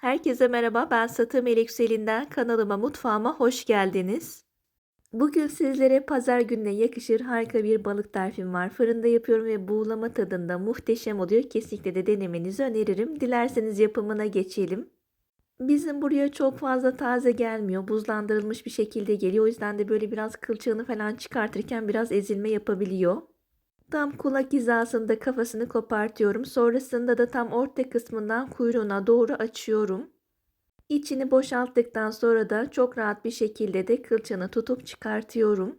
Herkese merhaba, ben Satı Melek Selin'den kanalıma, mutfağıma hoş geldiniz. Bugün sizlere pazar gününe yakışır harika bir balık tarifim var. Fırında yapıyorum ve buğulama tadında muhteşem oluyor. Kesinlikle de denemenizi öneririm. Dilerseniz yapımına geçelim. Bizim buraya çok fazla taze gelmiyor. Buzlandırılmış bir şekilde geliyor. O yüzden de böyle biraz kılçığını falan çıkartırken biraz ezilme yapabiliyor. Tam kulak hizasında kafasını kopartıyorum. Sonrasında da tam orta kısmından kuyruğuna doğru açıyorum. İçini boşalttıktan sonra da çok rahat bir şekilde de kılçığını tutup çıkartıyorum.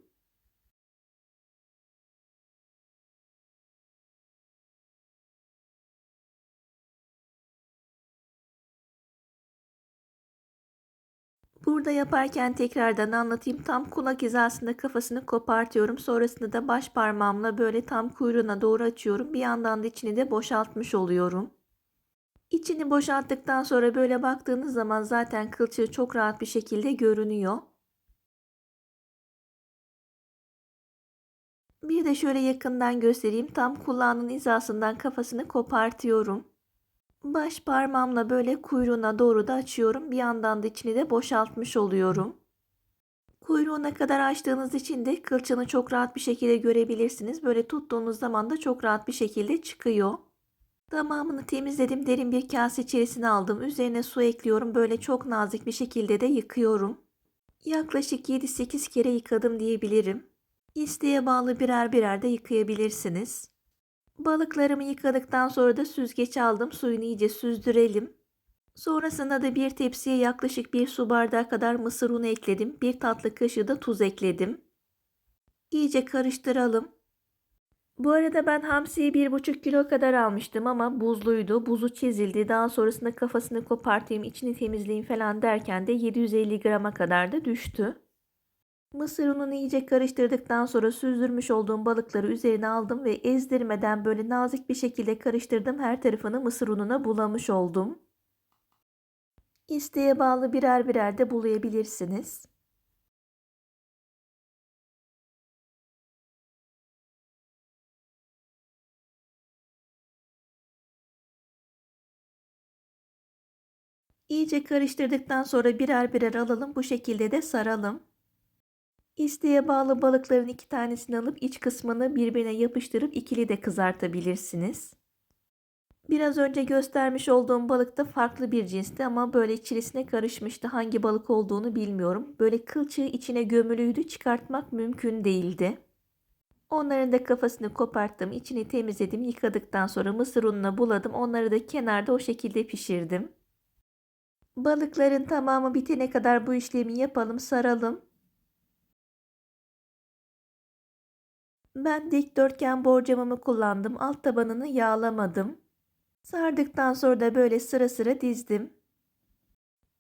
Burada yaparken tekrardan anlatayım. Tam kulak hizasında kafasını kopartıyorum. Sonrasında da baş parmağımla böyle tam kuyruğuna doğru açıyorum. Bir yandan da içini de boşaltmış oluyorum. İçini boşalttıktan sonra böyle baktığınız zaman zaten kılçığı çok rahat bir şekilde görünüyor. Bir de şöyle yakından göstereyim. Tam kulağının hizasından kafasını kopartıyorum. Baş parmağımla böyle kuyruğuna doğru da açıyorum. Bir yandan da içini de boşaltmış oluyorum. Kuyruğuna kadar açtığınız için de kılçığını çok rahat bir şekilde görebilirsiniz. Böyle tuttuğunuz zaman da çok rahat bir şekilde çıkıyor. Tamamını temizledim. Derin bir kase içerisine aldım. Üzerine su ekliyorum. Böyle çok nazik bir şekilde de yıkıyorum. Yaklaşık 7-8 kere yıkadım diyebilirim. İsteğe bağlı birer birer de yıkayabilirsiniz. Balıklarımı yıkadıktan sonra da süzgeç aldım. Suyunu iyice süzdürelim. Sonrasında da bir tepsiye yaklaşık bir su bardağı kadar mısır unu ekledim. Bir tatlı kaşığı da tuz ekledim. İyice karıştıralım. Bu arada ben hamsiyi bir buçuk kilo kadar almıştım ama buzluydu. Buzu çizildi. Daha sonrasında kafasını kopartayım, içini temizleyeyim falan derken de 750 grama kadar da düştü. Mısır ununu iyice karıştırdıktan sonra süzdürmüş olduğum balıkları üzerine aldım ve ezdirmeden böyle nazik bir şekilde karıştırdım. Her tarafını mısır ununa bulamış oldum. İsteğe bağlı birer birer de bulayabilirsiniz. İyice karıştırdıktan sonra birer birer alalım. Bu şekilde de saralım. İsteğe bağlı balıkların iki tanesini alıp iç kısmını birbirine yapıştırıp ikili de kızartabilirsiniz. Biraz önce göstermiş olduğum balık da farklı bir cinsti ama böyle içerisine karışmıştı. Hangi balık olduğunu bilmiyorum. Böyle kılçığı içine gömülüydü. Çıkartmak mümkün değildi. Onların da kafasını koparttım. içini temizledim. Yıkadıktan sonra mısır ununa buladım. Onları da kenarda o şekilde pişirdim. Balıkların tamamı bitene kadar bu işlemi yapalım, saralım. Ben dikdörtgen borcamımı kullandım. Alt tabanını yağlamadım. Sardıktan sonra da böyle sıra sıra dizdim.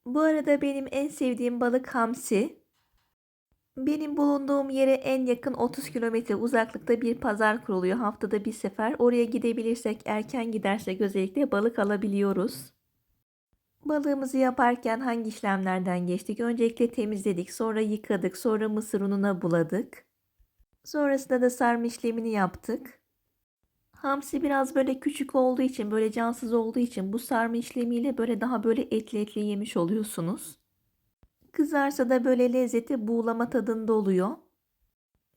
Bu arada benim en sevdiğim balık hamsi. Benim bulunduğum yere en yakın 30 kilometre uzaklıkta bir pazar kuruluyor. Haftada bir sefer. Oraya gidebilirsek, erken gidersek özellikle balık alabiliyoruz. Balığımızı yaparken hangi işlemlerden geçtik? Öncelikle temizledik, sonra yıkadık, sonra mısır ununa buladık. Sonrasında da sarma işlemini yaptık. Hamsi biraz böyle küçük olduğu için, böyle cansız olduğu için bu sarma işlemiyle böyle daha böyle etli etli yemiş oluyorsunuz. Kızarsa da böyle lezzeti buğulama tadında oluyor.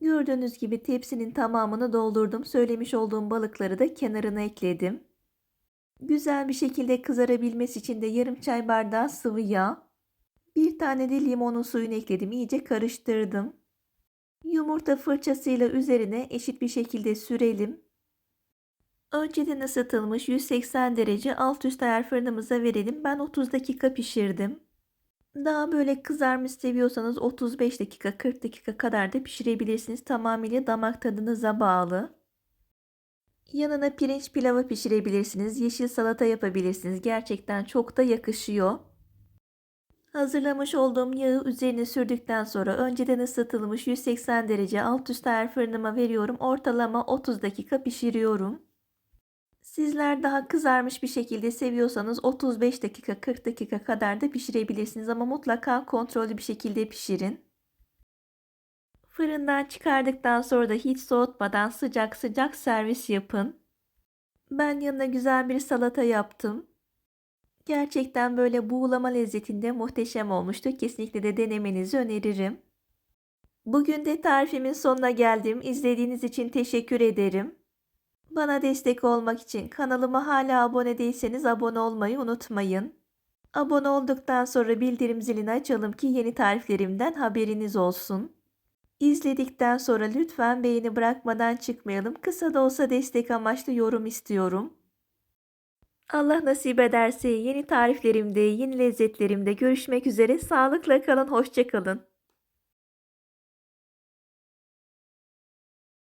Gördüğünüz gibi tepsinin tamamını doldurdum. Söylemiş olduğum balıkları da kenarına ekledim. Güzel bir şekilde kızarabilmesi için de yarım çay bardağı sıvı yağ, bir tane de limonun suyunu ekledim. İyice karıştırdım. Yumurta fırçasıyla üzerine eşit bir şekilde sürelim. Önceden ısıtılmış 180 derece alt üst ayar fırınımıza verelim. Ben 30 dakika pişirdim. Daha böyle kızarmış seviyorsanız 35 dakika 40 dakika kadar da pişirebilirsiniz. Tamamıyla damak tadınıza bağlı. Yanına pirinç pilavı pişirebilirsiniz. Yeşil salata yapabilirsiniz. Gerçekten çok da yakışıyor. Hazırlamış olduğum yağı üzerine sürdükten sonra önceden ısıtılmış 180 derece alt üst ayar fırınıma veriyorum. Ortalama 30 dakika pişiriyorum. Sizler daha kızarmış bir şekilde seviyorsanız 35 dakika 40 dakika kadar da pişirebilirsiniz ama mutlaka kontrollü bir şekilde pişirin. Fırından çıkardıktan sonra da hiç soğutmadan sıcak sıcak servis yapın. Ben yanına güzel bir salata yaptım. Gerçekten böyle buğulama lezzetinde muhteşem olmuştu. Kesinlikle de denemenizi öneririm. Bugün de tarifimin sonuna geldim. İzlediğiniz için teşekkür ederim. Bana destek olmak için kanalıma hala abone değilseniz abone olmayı unutmayın. Abone olduktan sonra bildirim zilini açalım ki yeni tariflerimden haberiniz olsun. İzledikten sonra lütfen beğeni bırakmadan çıkmayalım. Kısa da olsa destek amaçlı yorum istiyorum. Allah nasip ederse yeni tariflerimde, yeni lezzetlerimde görüşmek üzere. Sağlıkla kalın, hoşça kalın.